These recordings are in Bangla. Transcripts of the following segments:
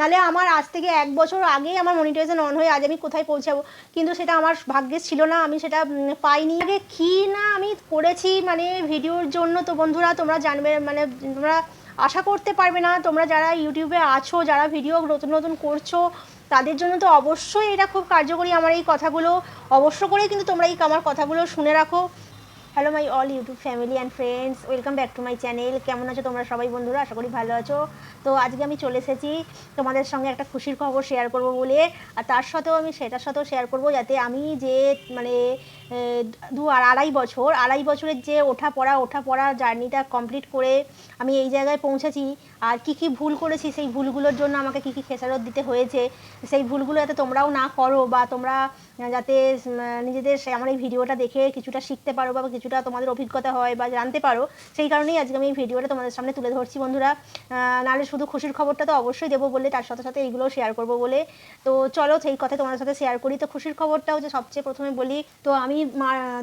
তাহলে আমার আজ থেকে এক বছর আগেই আমার মনিটাইজেশন অন হয়ে আজ আমি কোথায় পৌঁছাবো। কিন্তু সেটা আমার ভাগ্যে ছিল না, আমি সেটা পাইনি। আগে কী না আমি করেছি মানে ভিডিওর জন্য তো বন্ধুরা তোমরা জানবে মানে তোমরা আশা করতে পারবে না, তোমরা যারা ইউটিউবে আছো, যারা ভিডিও নতুন নতুন করছ, তাদের জন্য তো অবশ্যই এটা খুব কার্যকরী আমার এই কথাগুলো। অবশ্য করেই কিন্তু তোমরা এই আমার কথাগুলো শুনে রাখো। Hello my all YouTube family and friends welcome back to my channel কেমন আছো তোমরা সবাই বন্ধুরা? আশা করি ভালো আছো। তো আজকে আমি চলে এসেছি তোমাদের সঙ্গে একটা খুশির খবর শেয়ার করব বলে। আর তার সাথেও আমি সেটার সাথেও শেয়ার করব যাতে আমি যে মানে দু আড়াই বছর, আড়াই বছরের যে ওঠা পড়া ওঠা পড়া জার্নিটা কমপ্লিট করে আমি এই জায়গায় পৌঁছেছি। আর কি কি ভুল করেছি, সেই ভুলগুলোর জন্য আমাকে কি কি খেসারত দিতে হয়েছে, সেই ভুলগুলো যাতে তোমরাও না করো বা তোমরা যাতে নিজেদের আমার এই ভিডিওটা দেখে কিছুটা শিখতে পারো বা কিছুটা তোমাদের অভিজ্ঞতা হয় বা জানতে পারো, সেই কারণেই আজকে আমি এই ভিডিওটা তোমাদের সামনে তুলে ধরছি বন্ধুরা। নাহলে শুধু খুশির খবরটা তো অবশ্যই দেবো বলে, তার সাথে সাথে এইগুলো শেয়ার করব বলে। তো চলো সেই কথা তোমাদের সাথে শেয়ার করি। তো খুশির খবরটা হচ্ছে সবচেয়ে প্রথমে বলি, তো আমি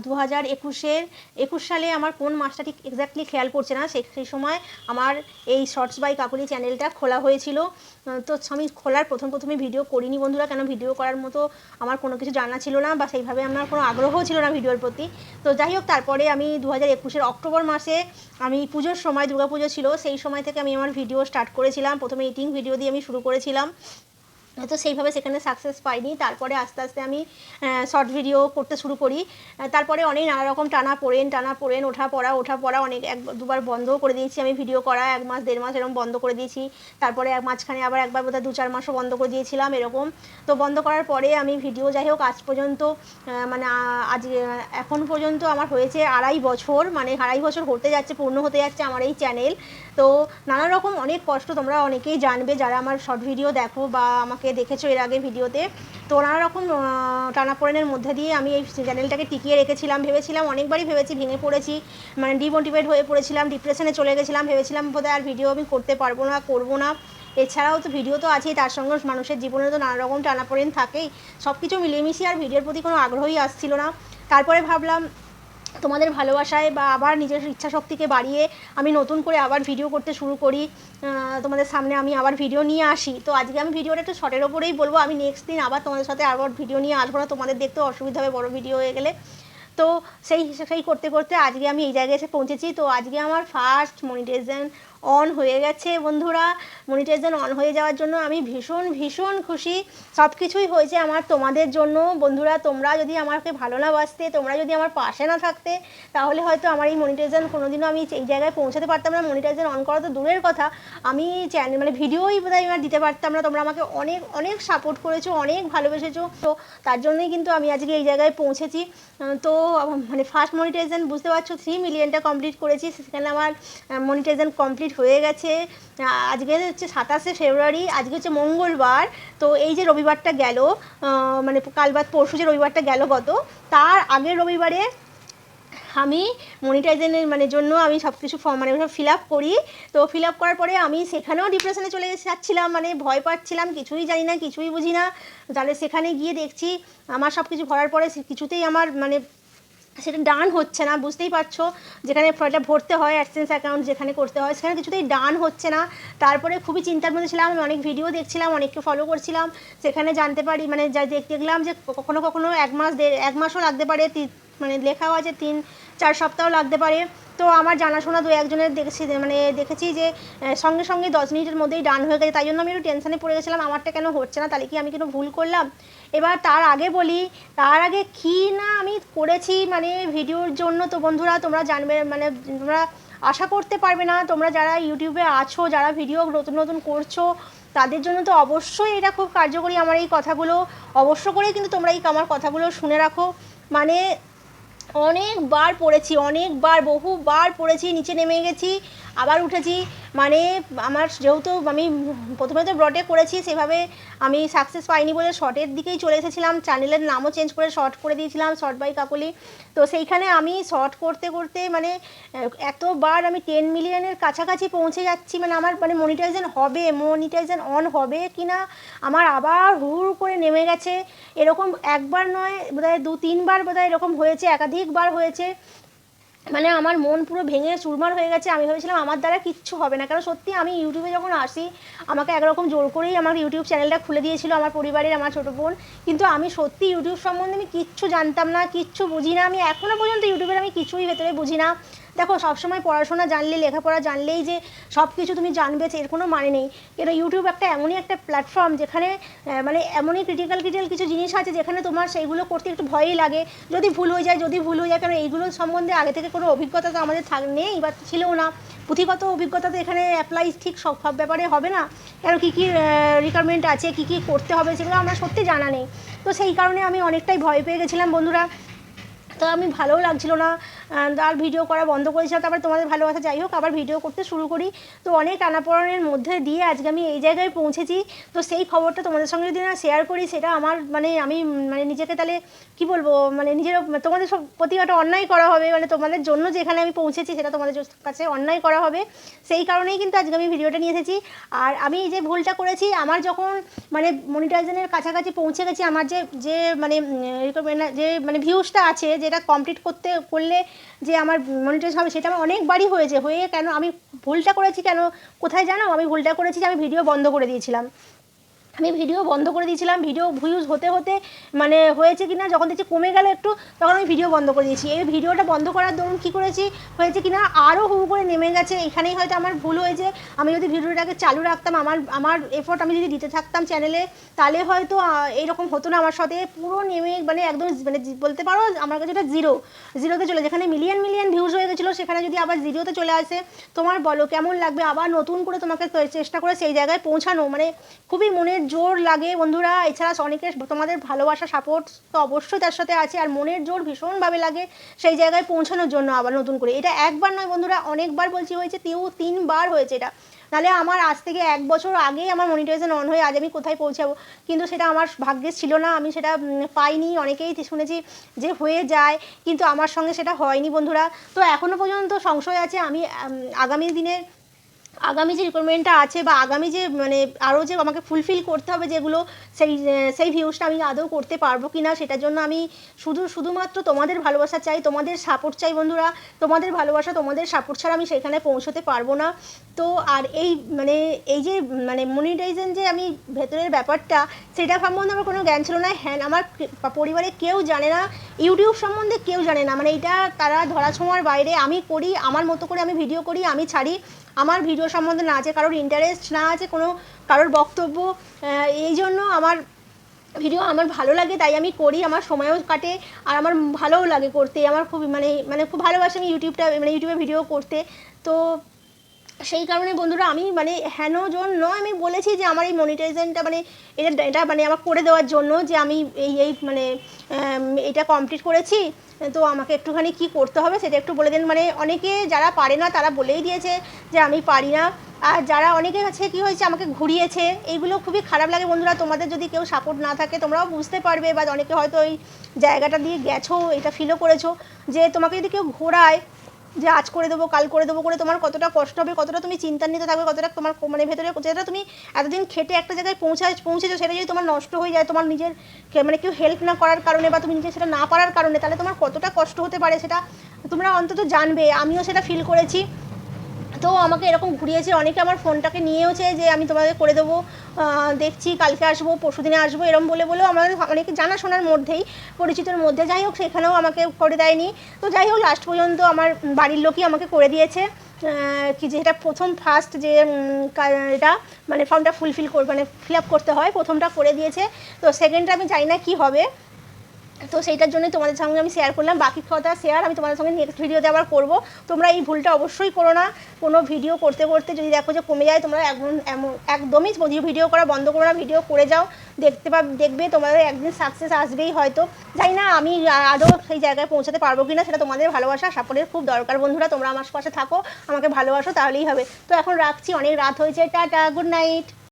দু হাজার একুশের একুশ সালে আমার কোন মাসটা ঠিক এক্স্যাক্টলি খেয়াল পড়ছে না সেই সেই সময় আমার এই শর্টস বাই কাকুলি চ্যানেলটা খোলা হয়েছিল। তো আমি খোলার প্রথম প্রথমে ভিডিও করিনি বন্ধুরা, কেন ভিডিও করার মতো আমার কোনো কিছু জানা ছিল না বা সেইভাবে আমার কোনো আগ্রহও ছিল না ভিডিওর প্রতি। তো যাই হোক, তারপরে আমি দু হাজার একুশের অক্টোবর মাসে আমি পুজোর সময়, দুর্গাপুজো ছিল, সেই সময় থেকে আমি আমার ভিডিও স্টার্ট করেছিলাম। প্রথমে ইটিং ভিডিও দিয়ে আমি শুরু করেছিলাম। তো সেইভাবে সেখানে সাকসেস পাইনি। তারপরে আস্তে আস্তে আমি শর্ট ভিডিও করতে শুরু করি। তারপরে অনেক নানা রকম টানা পড়েন টানা পড়েন, ওঠা পড়া ওঠা পড়া অনেক এক, দুবার বন্ধও করে দিয়েছি আমি ভিডিও করা, এক মাস, দেড় মাস এরকম বন্ধ করে দিয়েছি। তারপরে এক মাঝখানে আবার একবার বোধহয় দু চার মাসও বন্ধ করে দিয়েছিলাম এরকম। তো বন্ধ করার পরে আমি ভিডিও যাই হোক, আজ পর্যন্ত মানে আজ, এখন পর্যন্ত আমার হয়েছে আড়াই বছর মানে আড়াই বছর হতে যাচ্ছে, পূর্ণ হতে যাচ্ছে আমার এই চ্যানেল তো নানা রকম অনেক কষ্ট তোমরা অনেকেই জানবে, যারা আমার শর্ট ভিডিও দেখো বা আমাকে দেখেছ এর আগে ভিডিওতে? তো নানা রকম টানাপোড়েনের মধ্যে দিয়ে আমি এই চ্যানেলটাকে টিকিয়ে রেখেছিলাম, ভেবেছিলাম, অনেকবারই ভেবেছি ভেঙে পড়েছি মানে ডিমোটিভেট হয়ে পড়েছিলাম ডিপ্রেশনে চলে গেছিলাম, ভেবেছিলাম বোধহয় আর ভিডিও আমি করতে পারব না, করব না। এছাড়াও তো ভিডিও তো আছেই, তার সঙ্গে মানুষের জীবনে তো নানা রকম টানাপোড়েন থাকেই। সব কিছু মিলিয়ে মিশিয়ে আর ভিডিওর প্রতি কোনো আগ্রহই আসছিল না। তারপরে ভাবলাম তোমাদের ভালোবাসায় বা আবার নিজের ইচ্ছা শক্তিকে বাড়িয়ে আমি নতুন করে আবার ভিডিও করতে শুরু করি তোমাদের সামনে আমি আবার ভিডিও নিয়ে আসি। তো আজকে আমি ভিডিওটা একটু শর্টের ওপরেই বলব। আমি নেক্সট দিন আবার তোমাদের সাথে আবার ভিডিও নিয়ে আসব না। তোমাদের দেখতে অসুবিধা হবে, বড় ভিডিও হয়ে গেলে। তো সেই সেই করতে করতে আজকে আমি এই জায়গায় এসে পৌঁছেছি। তো আজকে আমার ফার্স্ট মনিটাইজেশন অন হয়ে গেছে বন্ধুরা। মনিটাইজেশন অন হয়ে যাওয়ার জন্য আমি ভীষণ ভীষণ খুশি। সব কিছুই হয়েছে আমার তোমাদের জন্য। বন্ধুরা, তোমরা যদি আমাকে ভালো না বাসতে, তোমরা যদি আমার পাশে না থাকতে, তাহলে হয়তো আমার এই মনিটাইজেশন কোনোদিনও আমি এই জায়গায় পৌঁছাতে পারতাম না। মনিটাইজেশন অন করা তো দূরের কথা। আমি চ্যানেল মানে ভিডিওই বোধহয় আমার দিতে পারতাম না। তোমরা আমাকে অনেক অনেক সাপোর্ট করেছ, অনেক ভালোবেসেছো। তো তার জন্যই কিন্তু আমি আজকে এই জায়গায় পৌঁছেছি। তো মানে ফার্স্ট মনিটাইজেশন বুঝতে পারছ থ্রি মিলিয়নটা কমপ্লিট করেছি, সেখানে আমার মনিটাইজেশন কমপ্লিট হয়ে গেছে। আজকে হচ্ছে সাতাশে ফেব্রুয়ারি, আজকে হচ্ছে মঙ্গলবার, তো এই যে রবিবারটা গেল মানে কাল বাদ পরশু যে রবিবারটা গেল গত, তার আগের রবিবারে আমি মনিটাইজেশনের মানে জন্য আমি সব কিছু ফর্ম মানে ফিল আপ করি। তো ফিল আপ করার পরে আমি সেখানেও ডিপ্রেশনে চলে যাচ্ছিলাম মানে ভয় পাচ্ছিলাম, কিছুই জানি না, কিছুই বুঝি না। তাহলে সেখানে গিয়ে দেখছি, আমার সব কিছু ভরার পরে কিছুতেই আমার মানে সেটা ডান হচ্ছে না, বুঝতেই পারছ? যেখানে ফর্মটা ভরতে হয় অ্যাডসেন্স অ্যাকাউন্ট যেখানে করতে হয়, সেখানে কিছুতেই ডান হচ্ছে না। তারপরে খুবই চিন্তার মধ্যে ছিলাম, আমি অনেক ভিডিও দেখছিলাম, অনেককে ফলো করছিলাম। সেখানে জানতে পারি মানে যা দেখ- দেখলাম যে কখনো কখনো এক মাস এক মাসও লাগতে পারে মানে লেখাও আছে তিন চার সপ্তাহ লাগতে পারে। তো আমার জানাশোনা দু একজনের দেখেছি মানে দেখেছি যে সঙ্গে সঙ্গে দশ মিনিটের মধ্যেই ডান হয়ে গেছে। তাই জন্য আমি একটু টেনশনে পড়ে গেছিলাম, আমারটা কেন হচ্ছে না, তাহলে কি আমি কোনো ভুল করলাম? এবার তার আগে বলি, তার আগে কি না আমি করেছি মানে ভিডিওর জন্য তো বন্ধুরা তোমরা জানবে মানে তোমরা আশা করতে পারবে না, তোমরা যারা ইউটিউবে আছো, যারা ভিডিও নতুন নতুন করছ, তাদের জন্য তো অবশ্যই এটা খুব কার্যকরী আমার এই কথাগুলো। অবশ্য করেই কিন্তু তোমরা এই আমার কথাগুলো শুনে রাখো। মানে অনেকবার পড়েছি, অনেকবার, বহুবার পড়েছি, নিচে নেমে গেছি, আবার উঠেছি। মানে আমার যেহেতু আমি প্রথমে তো ব্রডে করেছি, সেভাবে আমি সাকসেস পাইনি বলে শর্টের দিকেই চলে এসেছিলাম। চ্যানেলের নামও চেঞ্জ করে শর্ট করে দিয়েছিলাম শর্ট বাই কাকলি তো সেইখানে আমি শর্ট করতে করতে মানে এতবার আমি টেন মিলিয়নের কাছাকাছি পৌঁছে যাচ্ছি মানে আমার মানে মনিটাইজেশন হবে মনিটাইজেশন অন হবে কি না আমার আবার হুড় করে নেমে গেছে। এরকম একবার নয়, বোধহয় দু তিনবার বোধহয় এরকম হয়েছে। একাধিকবার হয়েছে। মানে আমার মন পুরো ভেঙে চুরমার হয়ে গেছে। আমি ভেবেছিলাম আমার দ্বারা কিচ্ছু হবে না। কারণ সত্যি আমি ইউটিউবে যখন আসি, আমাকে একরকম জোর করেই আমার ইউটিউব চ্যানেলটা খুলে দিয়েছিল আমার পরিবারের, আমার ছোটো বোন। কিন্তু আমি সত্যি ইউটিউব সম্বন্ধে আমি কিচ্ছু জানতাম না, কিচ্ছু বুঝি না। আমি এখনও পর্যন্ত ইউটিউবের আমি কিছুই ভেতরে বুঝি না। দেখো, সবসময় পড়াশোনা জানলে, লেখাপড়া জানলেই যে সব কিছু তুমি জানবে এর কোনো মানে নেই। এটা ইউটিউব একটা এমনই একটা প্ল্যাটফর্ম যেখানে মানে এমনই ক্রিটিক্যাল ক্রিটিক্যাল কিছু জিনিস আছে যেখানে তোমার সেইগুলো করতে একটু ভয়ই লাগে। যদি ভুল হয়ে যায়, যদি ভুল হয়ে যায় কারণ এইগুলো সম্বন্ধে আগে থেকে কোনো অভিজ্ঞতা তো আমাদের থাক নেই বা ছিলও না। পুঁথিগত অভিজ্ঞতা তো এখানে অ্যাপ্লাই ঠিক সব সব ব্যাপারে হবে না। কেন কী কী রিকোয়ারমেন্ট আছে, কী কী করতে হবে, সেগুলো আমার সত্যি জানা নেই। তো সেই কারণে আমি অনেকটাই ভয় পেয়ে গেছিলাম বন্ধুরা। তো আমি ভালোও লাগছিল না আর ভিডিও করা বন্ধ করেছিলাম তারপর তোমাদের ভালোবাসা, যাই হোক, আবার ভিডিও করতে শুরু করি। তো অনেক টানাপড়নের মধ্যে দিয়ে আজকে আমি এই জায়গায় পৌঁছেছি। তো সেই খবরটা তোমাদের সঙ্গে যদি না শেয়ার করি, সেটা আমার মানে আমি মানে নিজেকে তাহলে কি বলব মানে নিজের তোমাদের সব প্রতি একটা অন্যায় করা হবে মানে তোমাদের জন্য যেখানে আমি পৌঁছেছি, সেটা তোমাদের কাছে অন্যায় করা হবে। সেই কারণেই কিন্তু আজকে আমি ভিডিওটা নিয়ে এসেছি। আর আমি এই যে ভুলটা করেছি, আমার যখন মানে মনিটাইজেশনের কাছাকাছি পৌঁছে গেছি, আমার যে যে মানে যে মানে ভিউজটা আছে যেটা কমপ্লিট করতে, করলে যে আমার মনিটাইজ হবে, সেটা আমার অনেকবারই হয়েছে। হয়ে কেন আমি ভুলটা করেছি কেন? কোথায় জানো? আমি ভুলটা করেছি যে আমি ভিডিও বন্ধ করে দিয়েছিলাম। আমি ভিডিও বন্ধ করে দিয়েছিলাম, ভিডিও ভিউজ হতে হতে মানে হয়েছে কি না যখন দেখছি কমে গেল একটু, তখন আমি ভিডিও বন্ধ করে দিয়েছি। এই ভিডিওটা বন্ধ করার দরুন কী করেছি? হয়েছে কি না আরও হু করে নেমে গেছে। এখানেই হয়তো আমার ভুল হয়েছে। আমি যদি ভিডিওটাকে চালু রাখতাম, আমার আমার এফোর্ট আমি যদি দিতে থাকতাম চ্যানেলে তাহলে হয়তো এইরকম হতো না আমার সাথে। পুরো নেমে মানে একদম মানে বলতে পারো, আমার কাছে এটা জিরো জিরোতে চলে, যেখানে মিলিয়ন মিলিয়ন ভিউজ হয়ে গেছিল, সেখানে যদি আবার জিরোতে চলে আসে, তোমার বলো কেমন লাগবে? আবার নতুন করে তোমাকে চেষ্টা করে সেই জায়গায় পৌঁছানো মানে খুবই মনের জোর লাগে। বন্ধুরা, এছাড়া অনেকের তোমাদের ভালোবাসা সাপোর্ট তো অবশ্যই তার সাথে আছে। আর মনের জোর ভীষণভাবে লাগে সেই জায়গায় পৌঁছানোর জন্য আবার নতুন করে। এটা একবার নয় বন্ধুরা, অনেকবার বলছি হয়েছে তিউ তিনবার হয়েছে এটা। নাহলে আমার আজ থেকে এক বছর আগেই আমার মনিটাইজেশন অন হয়ে, আজ আমি কোথায় পৌঁছাবো? কিন্তু সেটা আমার ভাগ্যে ছিল না, আমি সেটা পাইনি। অনেকেই শুনেছি যে হয়ে যায়, কিন্তু আমার সঙ্গে সেটা হয়নি বন্ধুরা। তো এখনও পর্যন্ত সংশয় আছে। আমি আগামী দিনের আগামী যে রিকোয়ারমেন্টটা আছে বা আগামী যে মানে আরও যে আমাকে ফুলফিল করতে হবে যেগুলো, সেই সেই ভিউজটা আমি আদৌ করতে পারব কি না সেটার জন্য আমি শুধু, শুধুমাত্র তোমাদের ভালোবাসা চাই, তোমাদের সাপোর্ট চাই বন্ধুরা। তোমাদের ভালোবাসা, তোমাদের সাপোর্ট ছাড়া আমি সেখানে পৌঁছতে পারব না। তো আর এই মানে এই যে মানে মনিটাইজেশন যে আমি ভেতরের ব্যাপারটা, সেটা সম্বন্ধে আমার কোনো জ্ঞান ছিল না। হ্যাঁ আমার পরিবারে কেউ জানে না, ইউটিউব সম্বন্ধে কেউ জানে না। মানে এটা তারা ধরাছোঁয়ার বাইরে। আমি করি, আমার মতো করে আমি ভিডিও করি, আমি ছাড়ি। আমার ভিডিও সম্বন্ধে না আছে, কারোর ইন্টারেস্ট না আছে, কোনো কারোর বক্তব্য এই জন্য আমার ভিডিও আমার ভালো লাগে, তাই আমি করি, আমার সময়ও কাটে, আর আমার ভালোও লাগে করতে, আমার খুব মানে মানে খুব ভালোবাসি আমি ইউটিউবটা মানে ইউটিউবে ভিডিও করতে, তো সেই কারণে বন্ধুরা আমি মানে হেন জন নয়, আমি বলেছি যে আমার এই মনিটাইজেশনটা মানে এটা এটা মানে আমার করে দেওয়ার জন্য যে আমি এই এই মানে এটা কমপ্লিট করেছি। তো আমাকে একটুখানি কি করতে হবে সেটা একটু বলে দেন। মানে অনেকে যারা পারে না, তারা বলেই দিয়েছে যে আমি পারি না। আর যারা অনেকের কাছে কি হয়েছে, আমাকে ঘুরিয়েছে। এইগুলো খুবই খারাপ লাগে বন্ধুরা। তোমাদের যদি কেউ সাপোর্ট না থাকে, তোমরাও বুঝতে পারবে। বা অনেকে হয়তো ওই জায়গাটা দিয়ে গেছো, এটা ফিলও করেছ যে তোমাকে যদি কেউ ঘোরায় যে আজ করে দেবো, কাল করে দেবো, করে তোমার কতটা কষ্ট হবে, কতটা তুমি চিন্তান্বিত থাকবে, কতটা তোমার মানে ভেতরে যেটা তুমি এতদিন খেটে একটা জায়গায় পৌঁছায় পৌঁছেছো, সেটা যদি তোমার নষ্ট হয়ে যায়, তোমার নিজের মানে কেউ হেল্প না করার কারণে বা তুমি নিজে সেটা না পারার কারণে, তাহলে তোমার কতটা কষ্ট হতে পারে সেটা তোমরা অন্তত জানবে। আমিও সেটা ফিল করেছি। তো আমাকে এরকম ঘুরিয়েছে, অনেকে আমার ফোনটাকে নিয়েওছে যে আমি তোমাকে করে দেবো দেখছি, কালকে আসব পরশু দিনে আসব, এরম বলে বলেও আমাদের অনেকে জানাশোনার মধ্যেই, পরিচিতর মধ্যে। যাই হোক, সেখানেও আমাকে করে দেয়নি। তো যাই হোক লাস্ট পর্যন্ত আমার বাড়ির লোকই আমাকে করে দিয়েছে। কি যেটা প্রথম ফার্স্ট যে এটা মানে ফর্মটা ফুলফিল কর মানে ফিল আপ করতে হয়, প্রথমটা করে দিয়েছে। তো সেকেন্ডটা আমি জানি না কী হবে। তো সেইটার জন্যই তোমাদের সঙ্গে আমি শেয়ার করলাম। বাকি কথা শেয়ার আমি তোমাদের সঙ্গে নেক্সট ভিডিওতে আবার করব। তোমরা এই ভুলটা অবশ্যই করো না। কোনো ভিডিও করতে করতে যদি দেখো যে কমে যায়, তোমরা একদমই ভিডিও করা বন্ধ করো না। ভিডিও করে যাও। দেখতে পা দেখবে তোমাদের একদিন সাকসেস আসবেই হয়তো। জানি না আমি আদৌ সেই জায়গায় পৌঁছাতে পারব কি না সেটা তোমাদের ভালোবাসা। সাপোর্টের খুব দরকার বন্ধুরা, তোমরা আমার পাশে থাকো। আমাকে ভালোবাসো, তাহলেই হবে। তো এখন রাখছি, অনেক রাত হয়েছে। Tata good night